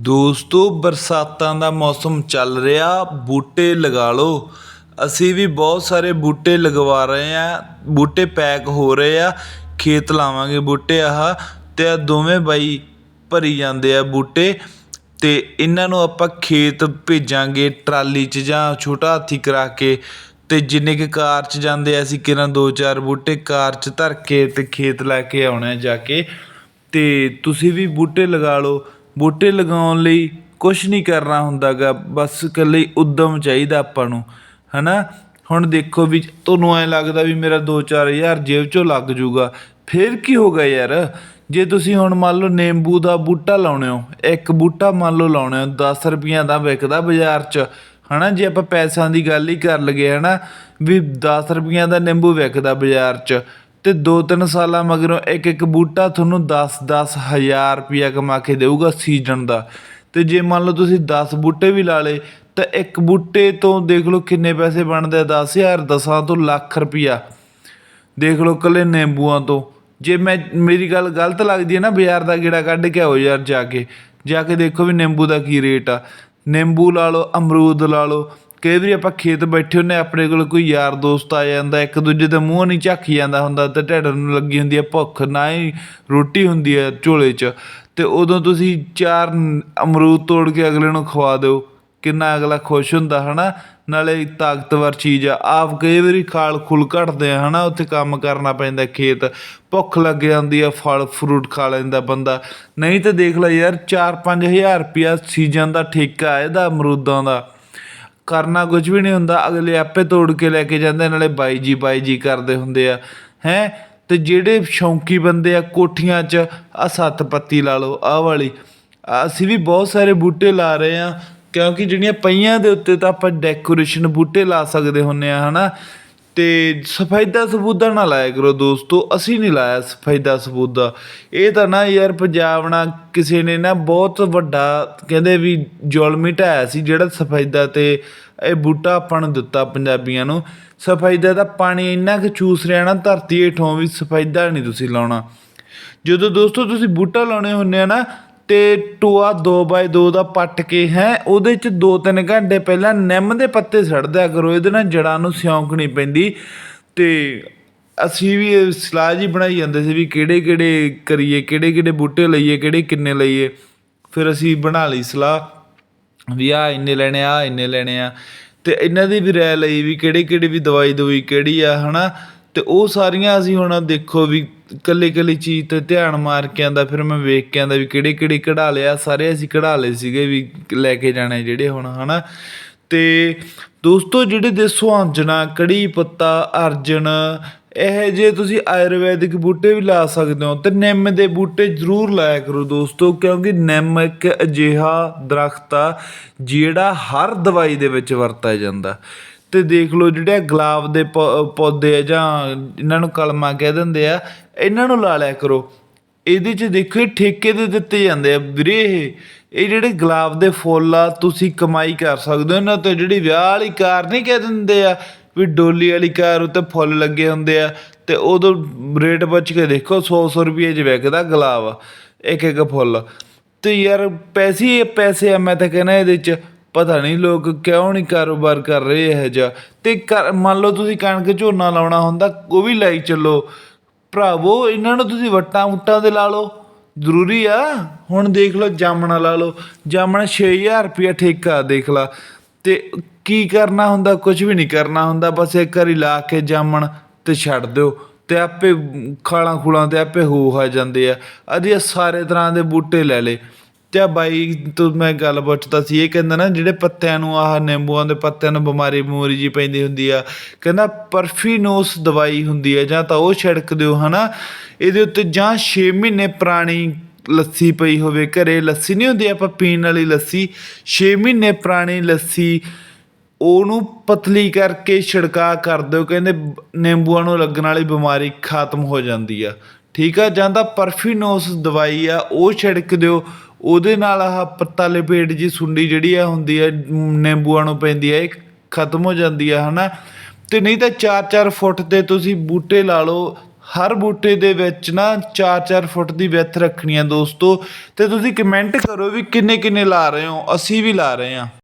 ਦੋਸਤੋ, ਬਰਸਾਤਾਂ ਦਾ ਮੌਸਮ ਚੱਲ ਰਿਹਾ, ਬੂਟੇ ਲਗਾ ਲਓ। ਅਸੀਂ ਵੀ ਬਹੁਤ ਸਾਰੇ ਬੂਟੇ ਲਗਵਾ ਰਹੇ ਆ ਬੂਟੇ ਪੈਕ ਹੋ ਰਹੇ ਆ। ਖੇਤ ਲਾਵਾਂਗੇ ਬੂਟੇ ਆਹ, ਤੇ ਆ ਦੋਵੇਂ ਬਾਈ ਭਰੀ ਜਾਂਦੇ ਆ ਬੂਟੇ। ਤੇ ਇਹਨਾਂ ਨੂੰ ਆਪਾਂ ਖੇਤ ਭੇਜਾਂਗੇ ਟਰਾਲੀ 'ਚ ਜਾਂ ਛੋਟਾ ਹਾਥੀ ਕਰਾ ਕੇ। ਤੇ ਜਿੰਨੇ ਕਿ ਕਾਰ 'ਚ ਜਾਂਦੇ ਆ, ਅਸੀਂ ਕਿਰਾਂ ਦੋ ਚਾਰ ਬੂਟੇ ਕਾਰ 'ਚ ਧਰ ਕੇ ਤੇ ਖੇਤ ਲੈ ਕੇ ਆਉਣਾ ਜਾ ਕੇ। ਤੇ ਤੁਸੀਂ ਵੀ ਬੂਟੇ ਲਗਾ ਲਓ। ਬੂਟੇ ਲਗਾਉਣ ਲਈ ਕੁਛ ਨਹੀਂ ਕਰਨਾ ਹੁੰਦਾ ਗਾ ਬਸ ਇਕੱਲੇ ਉੱਦਮ ਚਾਹੀਦਾ ਆਪਾਂ ਨੂੰ ਹੈ ਨਾ ਹੁਣ ਦੇਖੋ ਵੀ ਤੁਹਾਨੂੰ ਐਂ ਲੱਗਦਾ ਵੀ ਮੇਰਾ 2-4000 ਜੇਬ ਚੋਂ ਲੱਗ ਜੂਗਾ, ਫਿਰ ਕੀ ਹੋ ਗਿਆ ਯਾਰ? ਜੇ ਤੁਸੀਂ ਹੁਣ ਮੰਨ ਲਓ ਨਿੰਬੂ ਦਾ ਬੂਟਾ ਲਾਉਣੇ ਹੋ, ਇੱਕ ਬੂਟਾ ਮੰਨ ਲਓ ਲਾਉਣੇ ਹੋ 10 ਰੁਪਈਆਂ ਦਾ ਵਿਕਦਾ ਬਾਜ਼ਾਰ 'ਚ, ਹਨਾ? ਜੇ ਆਪਾਂ ਪੈਸਿਆਂ ਦੀ ਗੱਲ ਹੀ ਕਰ ਲਈਏ, ਹਨਾ? ਵੀ 10 ਰੁਪਈਆਂ ਦਾ ਨਿੰਬੂ ਵਿਕਦਾ ਬਾਜ਼ਾਰ 'ਚ ਤੇ 2-3 ਸਾਲਾਂ ਮਗਰੋਂ ਇੱਕ ਇੱਕ ਬੂਟਾ ਤੁਹਾਨੂੰ 10-10 ਹਜ਼ਾਰ ਰੁਪਇਆ ਕਮਾ ਕੇ ਦੇਊਗਾ ਸੀਜ਼ਨ ਦਾ। ਤੇ ਜੇ ਮੰਨ ਲਓ ਤੁਸੀਂ 10 ਬੂਟੇ ਵੀ ਲਾ ਲੇ ਤਾਂ ਇੱਕ ਬੂਟੇ ਤੋਂ ਦੇਖ ਲਓ ਕਿੰਨੇ ਪੈਸੇ ਬਣਦੇ ਆ 10000 ਦਸਾਂ ਤੋਂ ਲੱਖ ਰੁਪਇਆ। ਦੇਖ ਲਓ ਕੱਲੇ ਨਿੰਬੂਆਂ ਤੋਂ। ਜੇ ਮੈਂ, ਮੇਰੀ ਗੱਲ ਗਲਤ ਲੱਗਦੀ ਹੈ ਨਾ ਬਾਜ਼ਾਰ ਦਾ ਗੇੜਾ ਕੱਢ ਕੇ ਆਓ ਯਾਰ ਜਾ ਕੇ ਜਾ ਕੇ ਦੇਖੋ ਵੀ ਨਿੰਬੂ ਦਾ ਕੀ ਰੇਟ ਆ। ਨਿੰਬੂ ਲਾ ਲਓ, ਅਮਰੂਦ ਲਾ ਲਓ ਕਈ ਵਾਰੀ ਆਪਾਂ ਖੇਤ ਬੈਠੇ ਹੁੰਨੇ ਆਪਣੇ ਕੋਲ ਕੋਈ ਯਾਰ ਦੋਸਤ ਆ ਜਾਂਦਾ, ਇੱਕ ਦੂਜੇ ਦੇ ਮੂੰਹ ਨਹੀਂ ਝਾਕੀ ਜਾਂਦਾ ਹੁੰਦਾ ਤੇ ਢਿੱਡ ਨੂੰ ਲੱਗੀ ਹੁੰਦੀ ਹੈ ਭੁੱਖ, ਨਾ ਹੀ ਰੋਟੀ ਹੁੰਦੀ ਹੈ ਝੋਲੇ 'ਚ। ਤੇ ਉਦੋਂ ਤੁਸੀਂ ਚਾਰ ਅਮਰੂਦ ਤੋੜ ਕੇ ਅਗਲੇ ਨੂੰ ਖਵਾ ਦਿਓ, ਕਿੰਨਾ ਅਗਲਾ ਖੁਸ਼ ਹੁੰਦਾ, ਹਨਾ? ਨਾਲੇ ਤਾਕਤਵਰ ਚੀਜ਼ ਆ। ਆਪ ਕਈ ਵਾਰੀ ਖਾਲ ਖੁਲ ਘਟਦੇ ਆ, ਹਨਾ? ਉੱਥੇ ਕੰਮ ਕਰਨਾ ਪੈਂਦਾ ਖੇਤ। ਭੁੱਖ ਲੱਗ ਜਾਂਦੀ ਆ, ਫਲ ਫਰੂਟ ਖਾ ਲੈਂਦਾ ਬੰਦਾ। ਨਹੀਂ ਤਾਂ ਦੇਖ ਲੈ ਯਾਰ 4-5000 ਰੁਪਿਆ ਸੀਜ਼ਨ ਦਾ ਠੇਕਾ ਇਹਦਾ, ਅਮਰੂਦਾਂ ਦਾ। ਕਰਨਾ ਕੁਝ ਵੀ ਨਹੀਂ ਹੁੰਦਾ, ਅਗਲੇ ਆਪੇ ਤੋੜ ਕੇ ਲੈ ਕੇ ਜਾਂਦੇ ਨਾਲੇ ਬਾਈ ਜੀ ਬਾਈ ਜੀ ਕਰਦੇ ਹੁੰਦੇ ਆ, ਹੈ? ਤੇ ਜਿਹੜੇ ਸ਼ੌਂਕੀ ਬੰਦੇ ਆ ਕੋਠੀਆਂ 'ਚ ਆ ਸੱਤ ਪੱਤੀ ਲਾ ਲਓ, ਆਹ ਵਾਲੀ, ਅਸੀਂ ਵੀ ਬਹੁਤ ਸਾਰੇ ਬੂਟੇ ਲਾ ਰਹੇ ਆ, ਕਿਉਂਕਿ ਜਿਹੜੀਆਂ ਪਈਆਂ ਦੇ ਉੱਤੇ ਤਾਂ ਆਪਾਂ ਡੈਕੋਰੇਸ਼ਨ ਬੂਟੇ ਲਾ ਸਕਦੇ ਹੁੰਨੇ ਆ, ਹਨਾ? ਤੇ ਸਫੈਦਾ ਸਬੂਦਾ ਨਾ ਲਾਇਆ ਕਰੋ ਦੋਸਤੋ, ਅਸੀਂ ਨਹੀਂ ਲਾਇਆ ਸਫੈਦਾ ਸਬੂਦਾ। ਇਹ ਤਾਂ ਨਾ ਯਾਰ ਪੰਜਾਬ ਨਾਲ ਕਿਸੇ ਨੇ ਨਾ ਬਹੁਤ ਵੱਡਾ ਕਹਿੰਦੇ ਵੀ ਜ਼ੁਲਮ ਹੀ ਢਾਇਆ ਸੀ, ਜਿਹੜਾ ਸਫੈਦਾ ਤੇ ਇਹ ਬੂਟਾ ਆਪਾਂ ਨੂੰ ਦਿੱਤਾ ਪੰਜਾਬੀਆਂ ਨੂੰ। ਸਫੈਦਾ ਦਾ ਪਾਣੀ ਇੰਨਾ ਕੁ ਚੂਸ ਰਿਹਾ ਨਾ, ਧਰਤੀ ਹੇਠੋਂ ਵੀ ਸਫੈਦਾ ਨਹੀਂ ਤੁਸੀਂ ਲਾਉਣਾ। ਜਦੋਂ ਦੋਸਤੋ ਤੁਸੀਂ ਬੂਟਾ ਲਾਉਣੇ ਹੁੰਨੇ ਆ ਨਾ ਤੇ ਟੋਆ 2x2 ਦਾ ਪੱਟ ਕੇ ਹੈ, ਉਹਦੇ ਚ 2-3 ਘੰਟੇ ਪਹਿਲਾਂ ਨਿੰਮ ਦੇ ਪੱਤੇ ਸੜ ਦਿਆ ਕਰੋ ਇਹਦੇ ਨਾਲ ਜੜਾਂ ਨੂੰ ਸਿਉਂਕ ਨਹੀਂ ਪੈਂਦੀ। ਤੇ ਅਸੀਂ ਵੀ ਸਲਾਹ ਜੀ ਬਣਾਈ ਜਾਂਦੇ ਸੀ ਵੀ ਕਿਹੜੇ ਕਿਹੜੇ ਕਰੀਏ, ਕਿਹੜੇ ਕਿਹੜੇ ਬੂਟੇ ਲਈਏ, ਕਿਹੜੇ ਕਿੰਨੇ ਲਈਏ। ਫਿਰ ਅਸੀਂ ਬਣਾ ਲਈ ਸਲਾਹ ਵੀ ਆ ਇੰਨੇ ਲੈਣੇ ਆ ਇੰਨੇ ਲੈਣੇ ਆ। ਤੇ ਇਹਨਾਂ ਦੀ ਵੀ ਰਾਇ ਲਈ ਵੀ ਕਿਹੜੇ ਕਿਹੜੇ ਵੀ ਦਵਾਈ ਦਵਾਈ ਕਿਹੜੀ ਆ, ਹਨਾ। ਤੇ ਉਹ ਸਾਰੀਆਂ ਅਸੀਂ ਹੁਣ ਦੇਖੋ ਵੀ ਇਕੱਲੀ ਇਕੱਲੀ ਚੀਜ਼ ਤੇ ਧਿਆਨ ਮਾਰ ਕੇ ਆਉਂਦਾ, ਫਿਰ ਮੈਂ ਵੇਖ ਕੇ ਆਉਂਦਾ ਵੀ ਕਿਹੜੇ ਕਿਹੜੇ ਕਢਾ ਲਿਆ ਸਾਰੇ ਅਸੀਂ ਕਢਾ ਲਏ ਸੀਗੇ ਵੀ ਲੈ ਕੇ ਜਾਣੇ ਜਿਹੜੇ ਹੁਣ ਹੈ ਨਾ ਅਤੇ ਦੋਸਤੋ, ਜਿਹੜੇ ਦੇ ਸੁਹਾਂਜਣਾ, ਕੜੀ ਪੱਤਾ, ਅਰਜਨ, ਇਹ ਜੇ ਤੁਸੀਂ ਆਯੁਰਵੈਦਿਕ ਬੂਟੇ ਵੀ ਲਾ ਸਕਦੇ ਹੋ, ਤੇ ਨਿੰਮ ਦੇ ਬੂਟੇ ਜ਼ਰੂਰ ਲਾਇਆ ਕਰੋ ਦੋਸਤੋ, ਕਿਉਂਕਿ ਨਿੰਮ ਇੱਕ ਅਜਿਹਾ ਦਰਖਤ ਆ, ਜਿਹੜਾ ਹਰ ਦਵਾਈ ਦੇ ਵਿੱਚ ਵਰਤਿਆ ਜਾਂਦਾ। ਅਤੇ ਦੇਖ ਲਓ ਜਿਹੜੇ ਗੁਲਾਬ ਦੇ ਪੌ- ਪੌਦੇ ਆ ਜਾਂ ਇਹਨਾਂ ਨੂੰ ਕਲਮਾਂ ਕਹਿ ਦਿੰਦੇ ਆ, ਇਹਨਾਂ ਨੂੰ ਲਾ ਲਿਆ ਕਰੋ। ਇਹਦੇ 'ਚ ਦੇਖੋ, ਇਹ ਠੇਕੇ ਦੇ ਦਿੱਤੇ ਜਾਂਦੇ ਆ। ਵੀਰੇ, ਇਹ ਇਹ ਜਿਹੜੇ ਗੁਲਾਬ ਦੇ ਫੁੱਲ ਆ, ਤੁਸੀਂ ਕਮਾਈ ਕਰ ਸਕਦੇ ਹੋ। ਇਹਨਾਂ ਤੋਂ ਜਿਹੜੀ ਵਿਆਹ ਵਾਲੀ ਕਾਰ ਨਹੀਂ ਕਹਿ ਦਿੰਦੇ ਆ, ਵੀ ਡੋਲੀ ਵਾਲੀ ਕਾਰ ਉੱਤੇ ਫੁੱਲ ਲੱਗੇ ਹੁੰਦੇ ਆ। ਤੇ ਉਦੋਂ ਰੇਟ ਪੁੱਛ ਕੇ ਦੇਖੋ 100 100 ਰੁਪਏ 'ਚ ਵਿਕਦਾ ਗੁਲਾਬ ਇੱਕ ਇੱਕ ਫੁੱਲ। ਤੇ ਯਾਰ, ਪੈਸੇ ਪੈਸੇ ਆ, ਮੈਂ ਤਾਂ ਕਹਿੰਦਾ ਇਹਦੇ 'ਚ। ਪਤਾ ਨਹੀਂ ਲੋਕ ਕਿਉਂ ਨਹੀਂ ਕਾਰੋਬਾਰ ਕਰ ਰਹੇ ਇਹ ਜਿਹਾ। ਤੇ ਕਰ- ਮੰਨ ਲਓ ਤੁਸੀਂ ਕਣਕ ਝੋਨਾ ਲਾਉਣਾ ਹੁੰਦਾ, ਉਹ ਵੀ ਲਾਈ ਚੱਲੋ। ਭਰਾਵੋ, ਇਹਨਾਂ ਨੂੰ ਤੁਸੀਂ ਵੱਟਾਂ ਵੁੱਟਾਂ ਦੇ ਲਾ ਲਓ। ਜ਼ਰੂਰੀ ਆ। ਹੁਣ ਦੇਖ ਲਓ, ਜਾਮਣਾ ਲਾ ਲਓ। ਜਾਮਣਾ 6000 ਰੁਪਇਆ ਠੇਕਾ, ਦੇਖ ਲਾ। ਤੇ ਕੀ ਕਰਨਾ ਹੁੰਦਾ? ਕੁਝ ਵੀ ਨਹੀਂ ਕਰਨਾ ਹੁੰਦਾ। ਬਸ ਇੱਕ ਵਾਰੀ ਲਾ ਕੇ ਜਾਮਣ ਤੇ ਛੱਡ ਦਿਓ। ਤੇ ਆਪੇ ਖਾਲਾਂ ਖੁਲਾਂ ਤੇ ਆਪੇ ਹੋ ਆ ਜਾਂਦੇ ਆ। ਅਦੀ ਸਾਰੇ ਤਰ੍ਹਾਂ ਦੇ ਬੂਟੇ ਲੈ ਲੇ ਤੇ ਬਾਈ ਤੋਂ ਮੈਂ ਗੱਲ ਪੁੱਛਦਾ ਸੀ, ਇਹ ਕਹਿੰਦਾ ਨਾ ਜਿਹੜੇ ਪੱਤਿਆਂ ਨੂੰ ਆਹ ਨਿੰਬੂਆਂ ਦੇ ਪੱਤਿਆਂ ਨੂੰ ਬਿਮਾਰੀ ਬਿਮਾਰੀ ਜੀ ਪੈਂਦੀ ਹੁੰਦੀ ਆ, ਕਹਿੰਦਾ ਪਰਫੀਨੋਸ ਦਵਾਈ ਹੁੰਦੀ ਹੈ ਜਾਂ ਤਾਂ ਉਹ ਛਿੜਕ ਦਿਓ, ਹਨਾ? ਇਹਦੇ ਉੱਤੇ ਜਾਂ 6 ਮਹੀਨੇ ਪੁਰਾਣੀ ਲੱਸੀ ਪਈ ਹੋਵੇ, ਘਰੇ ਲੱਸੀ ਨਹੀਂ ਹੁੰਦੀ, ਆਪਾਂ ਪੀਣ ਵਾਲੀ ਲੱਸੀ 6 ਮਹੀਨੇ ਪੁਰਾਣੀ ਲੱਸੀ, ਉਹਨੂੰ ਪਤਲੀ ਕਰਕੇ ਛਿੜਕਾ ਕਰ ਦਿਓ, ਕਹਿੰਦੇ ਨਿੰਬੂਆਂ ਨੂੰ ਲੱਗਣ ਵਾਲੀ ਬਿਮਾਰੀ ਖਤਮ ਹੋ ਜਾਂਦੀ ਆ। ਠੀਕ ਆ? ਜਾਂ ਤਾਂ ਪਰਫੀਨੋਸ ਦਵਾਈ ਆ, ਉਹ ਛਿੜਕ ਦਿਓ ਉਹਦੇ ਨਾਲ ਆਹ ਪੱਤਾ ਲਪੇਟ ਜੀ ਸੁੰਡੀ ਜਿਹੜੀ ਆ ਹੁੰਦੀ ਹੈ ਨਿੰਬੂਆਂ ਨੂੰ ਪੈਂਦੀ ਹੈ ਇਹ ਖਤਮ ਹੋ ਜਾਂਦੀ ਆ, ਹਨਾ? ਤੇ ਨਹੀਂ ਤਾਂ 4-4 ਫੁੱਟ ਤੇ ਤੁਸੀਂ ਬੂਟੇ ਲਾ ਲਓ, ਹਰ ਬੂਟੇ ਦੇ ਵਿੱਚ ਨਾ 4-4 ਫੁੱਟ ਦੀ ਵਿੱਥ ਰੱਖਣੀ ਆ ਦੋਸਤੋ, ਤੇ ਤੁਸੀਂ ਕਮੈਂਟ ਕਰੋ ਵੀ ਕਿੰਨੇ ਕਿੰਨੇ ਲਾ ਰਹੇ ਹੋ, ਅਸੀਂ ਵੀ ਲਾ ਰਹੇ ਹਾਂ।